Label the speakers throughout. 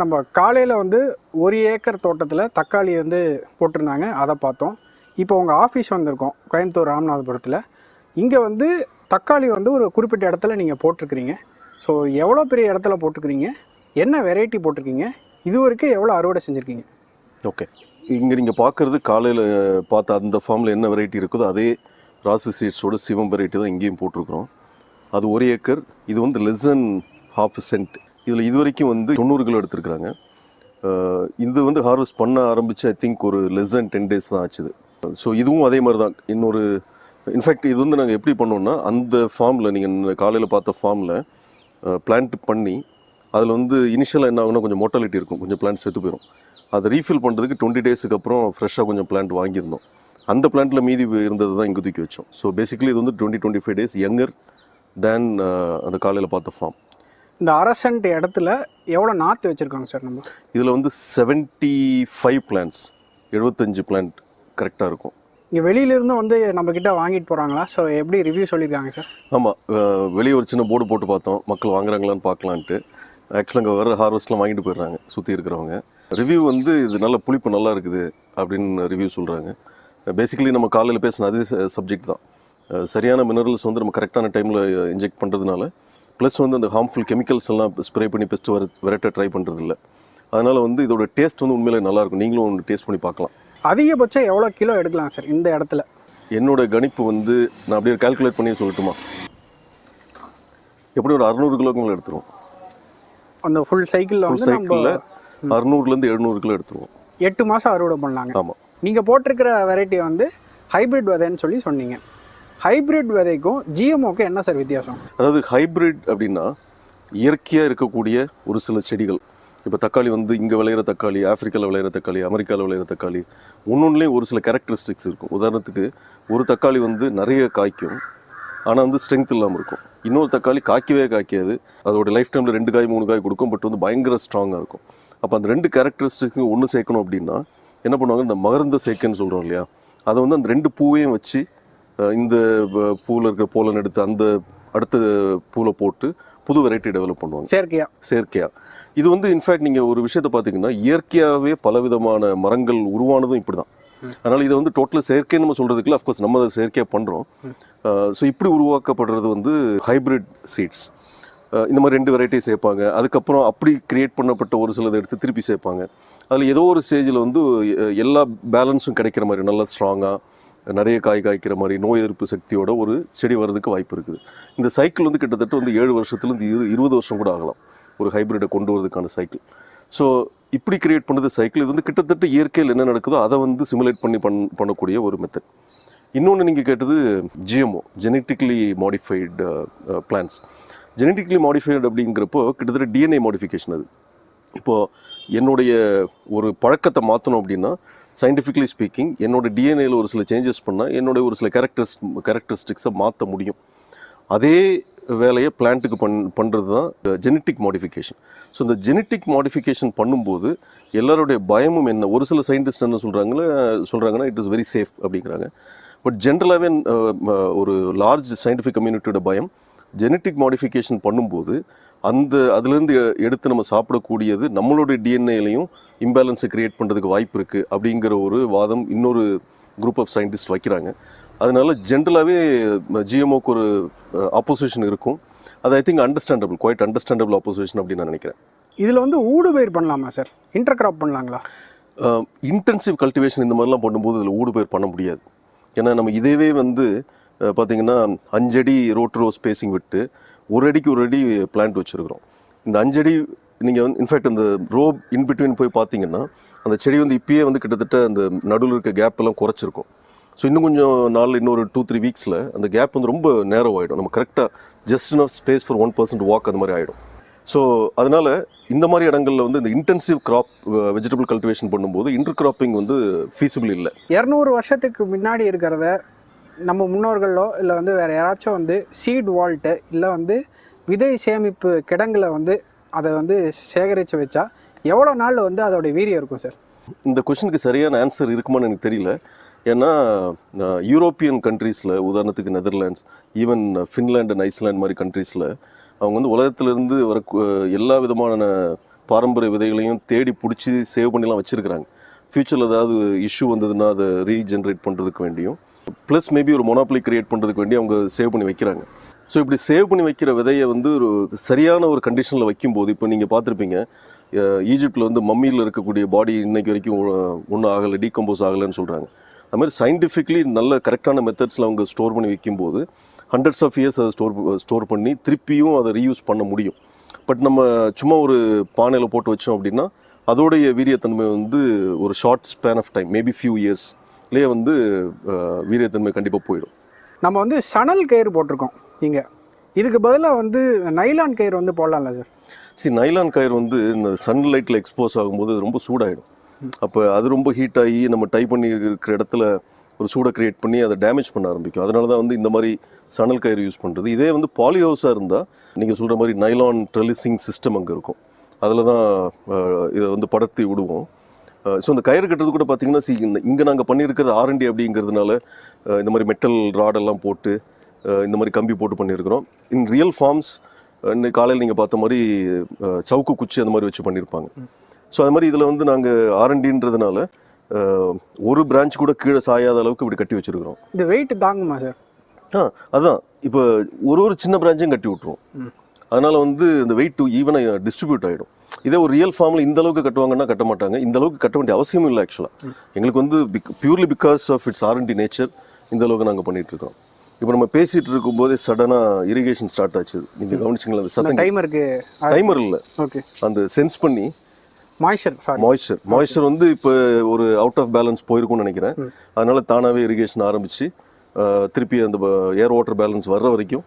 Speaker 1: நம்ம காலையில் வந்து ஒரு ஏக்கர் தோட்டத்தில் தக்காளி வந்து போட்டிருந்தாங்க. அதை பார்த்தோம். இப்போ உங்கள் ஆஃபீஸ் வந்திருக்கோம் கோயம்புத்தூர் ராமநாதபுரத்தில். இங்கே வந்து தக்காளி வந்து ஒரு குறிப்பிட்ட இடத்துல நீங்கள் போட்டிருக்கிறீங்க. ஸோ எவ்வளோ பெரிய இடத்துல போட்டிருக்கிறீங்க? என்ன வெரைட்டி போட்டிருக்கீங்க? இது வரைக்கும் எவ்வளோ அறுவடை செஞ்சுருக்கீங்க?
Speaker 2: ஓகே இங்கே நீங்கள் பார்க்குறது காலையில் பார்த்த அந்த ஃபார்மில் என்ன வெரைட்டி இருக்குதோ அதே ராசி சீட்ஸோட சிவம் வெரைட்டி தான் இங்கேயும் போட்டிருக்குறோம். அது ஒரு ஏக்கர். இது வந்து லெஸ் தென் ஹாஃப் சென்ட் இதில் இது வரைக்கும் வந்து தொண்ணூறு கிலோ எடுத்திருக்கிறாங்க. இது வந்து ஹார்வெஸ்ட் பண்ண ஆரம்பித்து ஐ திங்க் ஒரு லெஸ் தென் டென் டேஸ் தான் ஆச்சுது. ஸோ இதுவும் அதே மாதிரி தான். இன்னொரு இன்ஃபேக்ட் இது வந்து நாங்கள் எப்படி பண்ணோம்னா அந்த ஃபார்மில் நீங்கள் காலையில் பார்த்த ஃபார்மில் பிளான்ட் பண்ணி அதில் வந்து இனிஷியலாக என்ன ஆகுனா கொஞ்சம் மோட்டாலிட்டி இருக்கும். கொஞ்சம் பிளான்ட் செத்து போயிடும் அதை ரீஃபில் பண்ணுறதுக்கு டுவெண்ட்டி டேஸுக்கு அப்புறம் ஃப்ரெஷ்ஷாக கொஞ்சம் பிளான்ட் வாங்கியிருந்தோம். அந்த பிளான்ட்டில் மீதி இருந்தது தான் இங்கே தூக்கி வச்சோம். ஸோ பேசிக்கலி இது வந்து twenty twenty five days younger then அந்த காலையில் பார்த்த ஃபார்ம்
Speaker 1: இந்த அரை சென்ட் இடத்துல எவ்வளோ நாற்று வச்சுருக்காங்க சார் நம்ம?
Speaker 2: இதில் வந்து செவன்ட்டி ஃபைவ் பிளான்ஸ் எழுபத்தஞ்சு பிளான்ட் கரெக்டாக இருக்கும்.
Speaker 1: இங்கே வெளியிலேருந்து வந்து நம்மக்கிட்ட வாங்கிட்டு போகிறாங்களா ஸோ எப்படி ரிவ்யூ சொல்லியிருக்காங்க சார்?
Speaker 2: ஆமாம் வெளியே ஒரு சின்ன போர்டு போட்டு பார்த்தோம். மக்கள் வாங்குறாங்களான்னு பார்க்கலான்ட்டு. ஆக்சுவலாக அங்கே வர ஹார்வெஸ்ட்லாம் வாங்கிட்டு போயிடுறாங்க சுற்றி இருக்கிறவங்க. ரிவ்யூ வந்து இது நல்ல புளிப்பு நல்லா இருக்குது அப்படின்னு ரிவ்யூ சொல்கிறாங்க பேசிக்கலி நம்ம காலையில் பேசின அதே சப்ஜெக்ட் தான். சரியான மினரல்ஸ் வந்து நம்ம கரெக்டான டைமில் இன்ஜெக்ட் பண்ணுறதுனால ப்ளஸ் வந்து அந்த ஹார்ம்ஃபுல் கெமிக்கல்ஸ் எல்லாம் ஸ்ப்ரே பண்ணி பெஸ்ட்டு வர விரட்ட ட்ரை பண்ணுறது இல்லை அதனால் வந்து இதோட டேஸ்ட் வந்து உண்மையிலே நல்லாயிருக்கும். நீங்களும் ஒன்று டேஸ்ட் பண்ணி பார்க்கலாம்.
Speaker 1: அதிகபட்சம் எவ்வளோ கிலோ எடுக்கலாம் சார் இந்த இடத்துல?
Speaker 2: என்னோட கணிப்பு வந்து நான் அப்படியே கால்குலேட் பண்ணி சொல்லட்டுமா? எப்படி ஒரு அறநூறு கிலோக்கு மேலே எடுத்துருவோம்.
Speaker 1: அந்த ஃபுல் சைக்கிளில்
Speaker 2: ஃபுல் சைக்கிளில் அறுநூறுலேருந்து எழுநூறு கிலோ எடுத்துருவோம்.
Speaker 1: எட்டு மாதம் அறுவடை பண்ணலாங்க.
Speaker 2: ஆமாம்
Speaker 1: நீங்கள் போட்டிருக்கிற வெரைட்டி வந்து ஹைபிரிட் விதைன்னு சொல்லி சொன்னீங்க. ஹைபிரிட் விதைக்கும் ஜிஎம்ஓக்கும் என்ன சார் வித்தியாசம்?
Speaker 2: அதாவது ஹைபிரிட் அப்படின்னா இயற்கையாக இருக்கக்கூடிய ஒரு சில செடிகள். இப்போ தக்காளி வந்து இங்கே விளையிற தக்காளி ஆஃப்ரிக்காவில் விளையிற தக்காளி அமெரிக்காவில் விளையிற தக்காளி ஒன்னொன்றுலேயும் ஒரு சில கேரக்டரிஸ்டிக்ஸ் இருக்கும். உதாரணத்துக்கு ஒரு தக்காளி வந்து நிறைய காய்க்கும் ஆனால் வந்து ஸ்ட்ரென்த் இல்லாமல் இருக்கும். இன்னொரு தக்காளி காய்க்கவே காய்க்காது. அதோட லைஃப் டைமில் ரெண்டு காய் மூணு காய் கொடுக்கும் பட் வந்து பயங்கர ஸ்ட்ராங்காக இருக்கும். அப்போ அந்த ரெண்டு கேரக்டரிஸ்டிக்ஸும் ஒன்று சேர்க்கணும் அப்படின்னா என்ன பண்ணுவாங்க? இந்த மகர்ந்த சேர்க்கைன்னு சொல்கிறோம் இல்லையா? அதை வந்து அந்த ரெண்டு பூவையும் வச்சு இந்த பூவில் இருக்கிற போலன் எடுத்து அந்த அடுத்த பூவில் போட்டு புது வெரைட்டி டெவலப் பண்ணுவாங்க.
Speaker 1: செயற்கையா.
Speaker 2: செயற்கையாக இது வந்து இன்ஃபேக்ட் நீங்கள் ஒரு விஷயத்தை பார்த்தீங்கன்னா இயற்கையாகவே பலவிதமான மரங்கள் உருவானதும் இப்படி தான் அதனால் இதை வந்து டோட்டலாக செயற்கைன்னு நம்ம சொல்கிறதுக்குள்ள அஃப்கோர்ஸ் நம்ம அதை செயற்கையாக பண்ணுறோம் ஸோ இப்படி உருவாக்கப்படுறது வந்து ஹைபிரிட் சீட்ஸ் இந்த மாதிரி ரெண்டு வெரைட்டி சேர்ப்பாங்க. அதுக்கப்புறம் அப்படி கிரியேட் பண்ணப்பட்ட ஒரு சிலதை எடுத்து திருப்பி சேர்ப்பாங்க. அதில் ஏதோ ஒரு ஸ்டேஜில் வந்து எல்லா பேலன்ஸும் கிடைக்கிற மாதிரி நல்லா ஸ்ட்ராங்காக நிறைய காய் காய்க்கிற மாதிரி நோய் எதிர்ப்பு சக்தியோட ஒரு செடி வர்றதுக்கு வாய்ப்பு இருக்குது. இந்த சைக்கிள் வந்து கிட்டத்தட்ட வந்து ஏழு வருஷத்துலேருந்து இரு இருபது வருஷம் கூட ஆகலாம். ஒரு ஹைப்ரிடை கொண்டு வரதுக்கான சைக்கிள் ஸோ இப்படி கிரியேட் பண்ணது சைக்கிள் இது வந்து கிட்டத்தட்ட இயற்கையில் என்ன நடக்குதோ அதை வந்து சிமுலேட் பண்ணி பண் பண்ணக்கூடிய ஒரு மெத்தட் இன்னொன்று நீங்கள் கேட்டது GMO genetically modified plants genetically modified அப்படிங்கிறப்போ கிட்டத்தட்ட டிஎன்ஏ மாடிஃபிகேஷன் அது. இப்போது என்னுடைய ஒரு பழக்கத்தை மாற்றணும் அப்படின்னா சயின்டிஃபிக்லி ஸ்பீக்கிங் என்னோட டிஎன்ஏயில் ஒரு சில சேஞ்சஸ் பண்ணால் என்னுடைய ஒரு சில கேரக்டர்ஸ் கேரக்டரிஸ்டிக்ஸை மாற்ற முடியும். அதே வேலையை பிளான்ட்டுக்கு பண் பண்ணுறது தான் ஜெனட்டிக் மாடிஃபிகேஷன் ஸோ இந்த ஜெனட்டிக் மாடிஃபிகேஷன் பண்ணும்போது எல்லாருடைய பயமும் என்ன? ஒரு சில சயின்டிஸ்ட் என்ன சொல்கிறாங்களே சொல்கிறாங்கன்னா இட் இஸ் வெரி சேஃப் அப்படிங்கிறாங்க. பட் ஜென்ரலாகவே ஒரு லார்ஜ் சயின்டிஃபிக் கம்யூனிட்டியோட பயம் ஜெனட்டிக் மாடிஃபிகேஷன் பண்ணும்போது அந்த அதுலேருந்து எடுத்து நம்ம சாப்பிடக்கூடியது நம்மளுடைய டிஎன்ஏலையும் இம்பேலன்ஸை கிரியேட் பண்ணுறதுக்கு வாய்ப்பு இருக்குது அப்படிங்கிற ஒரு வாதம் இன்னொரு குரூப் ஆஃப் சயின்டிஸ்ட் வைக்கிறாங்க. அதனால ஜென்ரலாகவே ஜிஎம்ஓக்கு ஒரு ஆப்போசிஷன் இருக்கும். அது I think understandable quite understandable opposition அப்படின்னு நான் நினைக்கிறேன்.
Speaker 1: இதில் வந்து ஊடு பயிர் பண்ணலாமா சார்? இன்டர் கிராப் பண்ணலாங்களா
Speaker 2: இன்டென்சிவ் கல்டிவேஷன் இந்த மாதிரிலாம் பண்ணும்போது இதில் ஊடு பயிர் பண்ண முடியாது. ஏன்னா நம்ம இதேவே வந்து பார்த்தீங்கன்னா அஞ்சடி ரோட் ரோ ஸ்பேசிங் விட்டு ஒரு அடிக்கு ஒரு அடி பிளான்ட் வச்சுருக்கிறோம். இந்த அஞ்சடி நீங்கள் வந்து இன்ஃபேக்ட் அந்த ரோப் இன்பிட்வீன் போய் பார்த்தீங்கன்னா அந்த செடி வந்து இப்பயே வந்து கிட்டத்தட்ட அந்த நடுவில் இருக்க கேப் எல்லாம் குறைச்சிருக்கும். ஸோ இன்னும் கொஞ்சம் நாள் இன்னொரு டூ த்ரீ வீக்ஸில் அந்த கேப் வந்து ரொம்ப நேரம் ஆகிடும் நம்ம கரெக்டாக just enough space for one person walk அந்த மாதிரி ஆகிடும் ஸோ அதனால் இந்த மாதிரி இடங்களில் வந்து இந்த இன்டென்சிவ் கிராப் வெஜிடபிள் கல்டிவேஷன் பண்ணும்போது இன்டர் கிராப்பிங் வந்து ஃபீஸிபிள் இல்லை.
Speaker 1: இரநூறு வருஷத்துக்கு முன்னாடி இருக்கிறத நம்ம முன்னோர்களோ இல்லை வந்து வேறு யாராச்சும் வந்து சீட் வால்ட்டு இல்லை வந்து விதை சேமிப்பு கிடங்களை வந்து அதை வந்து சேகரித்து வச்சா எவ்வளோ நாள் வந்து அதோடைய வீரியம் இருக்கும் சார்?
Speaker 2: இந்த கொஷனுக்கு சரியான ஆன்சர் இருக்குமான்னு எனக்கு தெரியல. ஏன்னா யூரோப்பியன் கண்ட்ரீஸில் உதாரணத்துக்கு Netherlands even Finland and Iceland மாதிரி கண்ட்ரீஸில் அவங்க வந்து உலகத்துலேருந்து வர எல்லா விதமான பாரம்பரிய விதைகளையும் தேடி பிடிச்சி சேவ் பண்ணிலாம் வச்சுருக்கிறாங்க. ஃப்யூச்சரில் ஏதாவது இஷ்யூ வந்ததுன்னா அதை ரீஜென்ரேட் பண்ணுறதுக்கு வேண்டியும் ப்ளஸ் மேபி ஒரு மொனாப்ளி கிரியேட் பண்ணுறதுக்கு வேண்டி அவங்க சேவ் பண்ணி வைக்கிறாங்க. ஸோ இப்படி சேவ் பண்ணி வைக்கிற விதையை வந்து ஒரு சரியான ஒரு கண்டிஷனில் வைக்கும்போது இப்போ நீங்கள் பார்த்துருப்பீங்க ஈஜிப்டில் வந்து மம்மியில் இருக்கக்கூடிய பாடி இன்னைக்கு வரைக்கும் ஒன்றும் ஆகலை டீகம்போஸ் ஆகலைன்னு சொல்கிறாங்க அது மாதிரி சயின்டிஃபிக்லி நல்ல கரெக்டான மெத்தட்ஸில் அவங்க ஸ்டோர் பண்ணி வைக்கும்போது ஹண்ட்ரட்ஸ் ஆஃப் இயர்ஸ் அதை ஸ்டோர் ஸ்டோர் பண்ணி திருப்பியும் அதை ரீயூஸ் பண்ண முடியும். பட் நம்ம சும்மா ஒரு பானையில் போட்டு வச்சோம் அப்படின்னா அதோடைய வீரியத்தன்மை வந்து ஒரு short span of time maybe few years இயர்ஸ்லேயே வந்து வீரியத்தன்மை கண்டிப்பாக போயிடும்.
Speaker 1: நம்ம வந்து சணல் கயிறு போட்டிருக்கோம் இங்கே. இதுக்கு பதிலாக வந்து நைலான் கயிறு வந்து போடலாம்ல சார்?
Speaker 2: சி நைலான் கயிறு வந்து இந்த சன்லைட்டில் எக்ஸ்போஸ் ஆகும்போது ரொம்ப சூடாயிடும். அப்போ அது ரொம்ப ஹீட் ஆகி நம்ம டை பண்ணி இருக்கிற இடத்துல ஒரு சூடை கிரியேட் பண்ணி அதை டேமேஜ் பண்ண ஆரம்பிக்கும். அதனால தான் வந்து இந்த மாதிரி சணல் கயிறு யூஸ் பண்ணுறது இதே வந்து பாலி ஹவுஸாக இருந்தால் நீங்கள் சொல்கிற மாதிரி நைலான் ட்ரெலிசிங் சிஸ்டம் அங்கே இருக்கும். அதில் தான் இதை வந்து படத்தி விடுவோம். ஸோ இந்த கயிறு கட்டுறது கூட பார்த்தீங்கன்னா சி இங்கே நாங்கள் பண்ணியிருக்கிறது ஆர்என்டி அப்படிங்கிறதுனால இந்த மாதிரி மெட்டல் ராடெல்லாம் போட்டு இந்த மாதிரி கம்பி போட்டு பண்ணியிருக்கிறோம். இன் ரியல் ஃபார்ம்ஸ் இன்னைக்கு காலையில் நீங்கள் பார்த்த மாதிரி சவுக்கு குச்சி அந்த மாதிரி வச்சு பண்ணியிருப்பாங்க. ஸோ அது மாதிரி இதில் வந்து நாங்கள் ஆர்என்டின்றதுனால ஒரு பிரான்ச் கூட கீழே சாயாத அளவுக்கு இப்படி கட்டி வச்சுருக்கிறோம்.
Speaker 1: இது வெயிட் தாங்குமா சார்
Speaker 2: ஆ அதான். இப்போ ஒரு ஒரு சின்ன பிரான்ச்சையும் கட்டி விட்ருவோம் அதனால வந்து இந்த வெயிட் டூ ஈவனாக டிஸ்ட்ரிபியூட் ஆகிடும் இதே ஒரு ரியல் ஃபார்மில் இந்த அளவுக்கு கட்டுவாங்கன்னா கட்ட மாட்டாங்க. இந்த அளவுக்கு கட்ட வேண்டிய அவசியமும் இல்லை ஆக்சுவலாக எங்களுக்கு வந்து big purely because of it's R and D nature இந்த அளவுக்கு நாங்கள் பண்ணிட்டு இருக்கோம். இப்போ நம்ம பேசிட்டு இருக்கும்போதே சடனாக இரிகேஷன் ஸ்டார்ட் ஆச்சு. நீங்கள் கவனிச்சிங்களா? அந்த சத்தம்
Speaker 1: டைமருக்கு
Speaker 2: டைமர் இல்லை.
Speaker 1: ஓகே
Speaker 2: அந்த சென்ஸ் பண்ணி
Speaker 1: மாய்ச்சர் சாரி
Speaker 2: மாய்ஸ்சர் மாய்ஸ்சர் வந்து இப்போ ஒரு அவுட் ஆஃப் பேலன்ஸ் போயிருக்கும்னு நினைக்கிறேன். அதனால தானாகவே இரிகேஷன் ஆரம்பிச்சு அஹ், திருப்பி அந்த ஏர் வாட்டர் பேலன்ஸ் வர்ற வரைக்கும்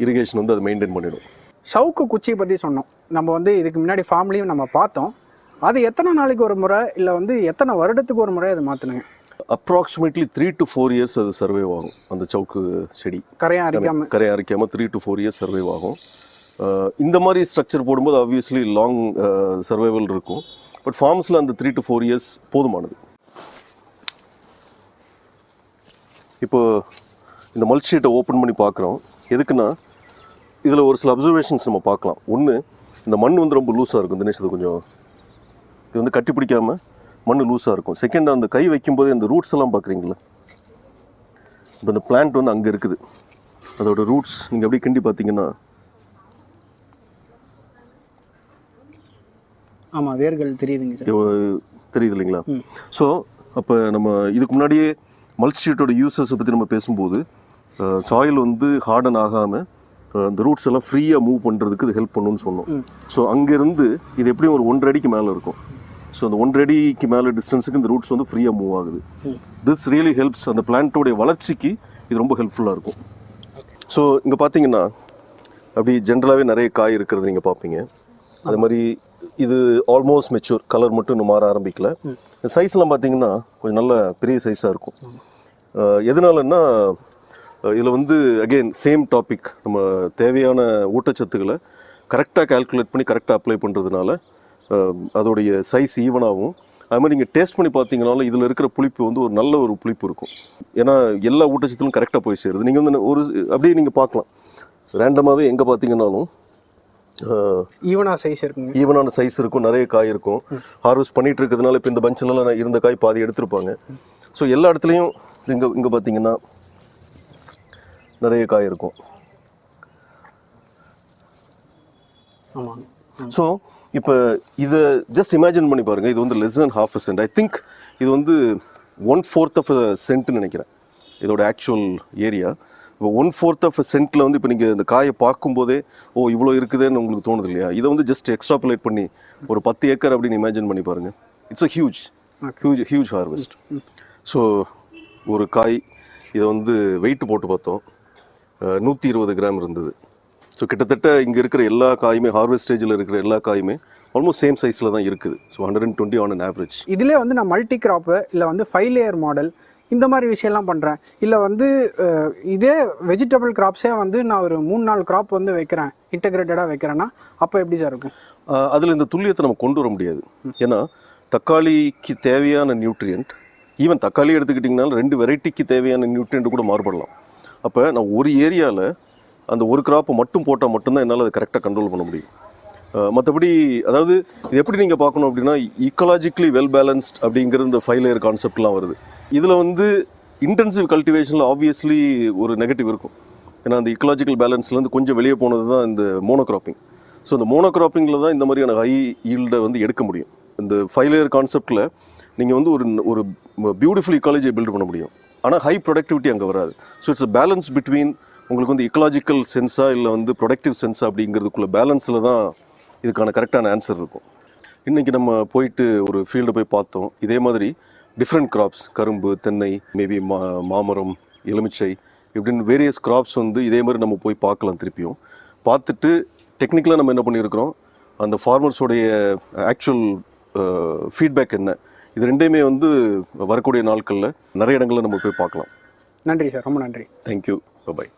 Speaker 2: இரிகேஷன் வந்து அதை மெயின்டைன் பண்ணிடும்.
Speaker 1: சவுக்கு குச்சியை பற்றி சொன்னோம். நம்ம வந்து இதுக்கு முன்னாடி ஃபார்ம்லேயும் நம்ம பார்த்தோம். அது எத்தனை நாளைக்கு ஒரு முறை? இல்லை வந்து எத்தனை வருடத்துக்கு ஒரு முறை அதை மாற்றணுங்க
Speaker 2: approximately three to four years அது சர்வைவ் ஆகும். அந்த சவுக்கு செடி.
Speaker 1: கரையான் அரிக்காமல்
Speaker 2: கரையை அரைக்காமல் three to four years survive ஆகும். இந்த மாதிரி ஸ்ட்ரக்சர் போடும்போது ஆப்வியஸ்லி லாங் சர்வைவல் இருக்கும். பட் ஃபார்ம்ஸில் அந்த த்ரீ டு ஃபோர் இயர்ஸ் போதுமானது. இப்போ இந்த மல்ச் ஷீட்டை ஓப்பன் பண்ணி பார்க்குறோம். எதுக்குன்னா இதில் ஒரு சில அப்சர்வேஷன்ஸ் நம்ம பார்க்கலாம். ஒன்று இந்த மண் வந்து ரொம்ப லூஸாக இருக்கும். தினேஷ் இது கொஞ்சம் இது வந்து கட்டி பிடிக்காம மண் லூஸாக இருக்கும். செகண்ட் அந்த கை வைக்கும்போது இந்த ரூட்ஸ் எல்லாம் பார்க்குறீங்களா? இப்போ இந்த பிளான்ட் வந்து அங்கே இருக்குது. அதோட ரூட்ஸ் நீங்கள் அப்படியே கிண்டி பார்த்தீங்கன்னா
Speaker 1: ஆமாம் வேர்கள் தெரியுதுங்க
Speaker 2: தெரியுது இல்லைங்களா? ஸோ அப்போ நம்ம இதுக்கு முன்னாடியே மல்ச் ஷீட்டோட யூசஸை பற்றி நம்ம பேசும்போது சாயில் வந்து ஹார்டன் ஆகாமல் அந்த ரூட்ஸ் எல்லாம் ஃப்ரீயாக மூவ் பண்ணுறதுக்கு இது ஹெல்ப் பண்ணுன்னு சொன்னோம். ஸோ அங்கேருந்து இது எப்படியும் ஒரு ஒன்றரை அடிக்கு மேலே இருக்கும். ஸோ அந்த ஒன்றரை அடிக்கு மேலே டிஸ்டன்ஸுக்கு இந்த ரூட்ஸ் வந்து ஃப்ரீயாக மூவ் ஆகுது. திஸ் ரியலி ஹெல்ப்ஸ் அந்த பிளான்ட்டோடைய வளர்ச்சிக்கு இது ரொம்ப ஹெல்ப்ஃபுல்லாக இருக்கும். ஸோ இங்கே பார்த்தீங்கன்னா அப்படி ஜென்ரலாகவே நிறைய காய் இருக்கிறது நீங்கள் பார்ப்பீங்க அது மாதிரி இது ஆல்மோஸ்ட் மெச்சூர் கலர் மட்டும் இன்னும் மாற ஆரம்பிக்கல. சைஸ்லாம் பார்த்தீங்கன்னா கொஞ்சம் நல்ல பெரிய சைஸாக இருக்கும். எதனாலன்னா இதில் வந்து அகெயின் சேம் டாபிக் நம்ம தேவையான ஊட்டச்சத்துக்களை கரெக்டாக கால்குலேட் பண்ணி கரெக்டாக அப்ளை பண்ணுறதுனால அதோடைய சைஸ் ஈவனாகவும் அது மாதிரி நீங்கள் டேஸ்ட் பண்ணி பார்த்தீங்கனாலும் இதில் இருக்கிற புளிப்பு வந்து ஒரு நல்ல ஒரு புளிப்பு இருக்கும். ஏன்னா எல்லா ஊட்டச்சத்தும் கரெக்டாக போய் சேருது. நீங்கள் வந்து ஒரு அப்படியே நீங்கள் பார்க்கலாம். ரேண்டமாகவே எங்கே பார்த்தீங்கன்னாலும்
Speaker 1: ஈவனாக சைஸ் இருக்குங்க.
Speaker 2: ஈவனான சைஸ் இருக்கும். நிறைய காய் இருக்கும். ஹார்வெஸ்ட் பண்ணிட்டு இருக்கிறதுனால இப்போ இந்த பஞ்சிலலாம் இருந்த காய் பாதி எடுத்திருப்பாங்க. ஸோ எல்லா இடத்துலையும் இங்கே இங்கே பார்த்தீங்கன்னா நிறைய காய் இருக்கும். ஸோ இப்போ இதை ஜஸ்ட் இமேஜின் பண்ணி பாருங்கள் இது வந்து less than half a cent I think இது வந்து ஒன் ஃபோர்த் ஆஃப் அ சென்ட்னு நினைக்கிறேன். இதோட ஆக்சுவல் ஏரியா இப்போ ஒன் ஃபோர்த் ஆஃப் சென்ட்டில் வந்து இப்போ நீங்கள் இந்த காயை பார்க்கும்போதே ஓ இவ்வளோ இருக்குதுன்னு உங்களுக்கு தோணுது இல்லையா? இதை வந்து ஜஸ்ட் எக்ஸ்ட்ராப்புலேட் பண்ணி ஒரு பத்து ஏக்கர் அப்படின்னு இமேஜின் பண்ணி பாருங்கள் it's a huge huge huge harvest so ஒரு காய் இதை வந்து வெயிட் போட்டு பார்த்தோம். நூற்றி இருபது கிராம் இருந்தது. ஸோ கிட்டத்தட்ட இங்கே இருக்கிற எல்லா காயுமே ஹார்வெஸ்ட் ஸ்டேஜில் இருக்கிற எல்லா காயுமே ஆல்மோஸ்ட் சேம் சைஸில் தான் இருக்குது. So hundred and twenty on an average
Speaker 1: இதிலே வந்து நான் மல்டி கிராப்பு இல்லை வந்து ஃபைவ் லேயர் மாடல் இந்த மாதிரி விஷயம்லாம் பண்ணுறேன் இல்லை வந்து இதே வெஜிடபிள் கிராப்ஸே வந்து நான் ஒரு மூணு நாலு கிராப் வந்து வைக்கிறேன். இன்டகிரேட்டடாக வைக்கிறேன்னா அப்போ எப்படி சார் இருக்கும்?
Speaker 2: அதில் இந்த துல்லியத்தை நம்ம கொண்டு வர முடியாது. ஏன்னா தக்காளிக்கு தேவையான நியூட்ரியன்ட் ஈவன் தக்காளி எடுத்துக்கிட்டிங்கனாலும் ரெண்டு வெரைட்டிக்கு தேவையான நியூட்ரியன்ட் கூட மாறுபடலாம். அப்போ நான் ஒரு ஏரியாவில் அந்த ஒரு கிராப்பை மட்டும் போட்டால் மட்டும்தான் என்னால் அதை கரெக்டாக கண்ட்ரோல் பண்ண முடியும். மற்றபடி அதாவது இது எப்படி நீங்கள் பார்க்கணும் அப்படின்னா ஈக்கலாஜிக்கலி வெல் பேலன்ஸ்ட் அப்படிங்கிற இந்த ஃபைவ் லேயர் கான்செப்ட்லாம் வருது. இதில் வந்து இன்டென்சிவ் கல்டிவேஷனில் ஆப்வியஸ்லி ஒரு நெகட்டிவ் இருக்கும். ஏன்னா அந்த இக்கலாஜிக்கல் பேலன்ஸ்லேருந்து கொஞ்சம் வெளியே போனது தான் இந்த மோனோக்ராப்பிங் ஸோ இந்த மோனோக்ராப்பிங்கில் தான் இந்த மாதிரியான ஹை ஈல்டை வந்து எடுக்க முடியும். இந்த ஃபைவ் லேயர் கான்செப்டில் நீங்கள் வந்து ஒரு ஒரு பியூட்டிஃபுல் இக்காலஜியை பில்ட் பண்ண முடியும். ஆனால் ஹை ப்ரொடக்டிவிட்டி அங்கே வராது. So it's a balance between உங்களுக்கு வந்து இக்கலாஜிக்கல் சென்ஸா இல்லை வந்து ப்ரொடக்டிவ் சென்ஸா அப்படிங்கிறதுக்குள்ள பேலன்ஸில் தான் இதுக்கான கரெக்டான ஆன்சர் இருக்கும். இன்றைக்கி நம்ம போயிட்டு ஒரு ஃபீல்டை போய் பார்த்தோம். இதே மாதிரி டிஃப்ரெண்ட் கிராப்ஸ் கரும்பு தென்னை மேபி மா மாமரம் எலுமிச்சை இப்படின்னு வேரியஸ் கிராப்ஸ் வந்து இதே மாதிரி நம்ம போய் பார்க்கலாம் திருப்பியும். பார்த்துட்டு டெக்னிக்கலாக நம்ம என்ன பண்ணியிருக்கிறோம்? அந்த ஃபார்மர்ஸோடைய ஆக்சுவல் ஃபீட்பேக் என்ன? இது ரெண்டையுமே வந்து வரக்கூடிய நாட்களில் நிறைய இடங்களில் நம்ம போய் பார்க்கலாம்.
Speaker 1: நன்றி சார் ரொம்ப நன்றி.
Speaker 2: Thank you bye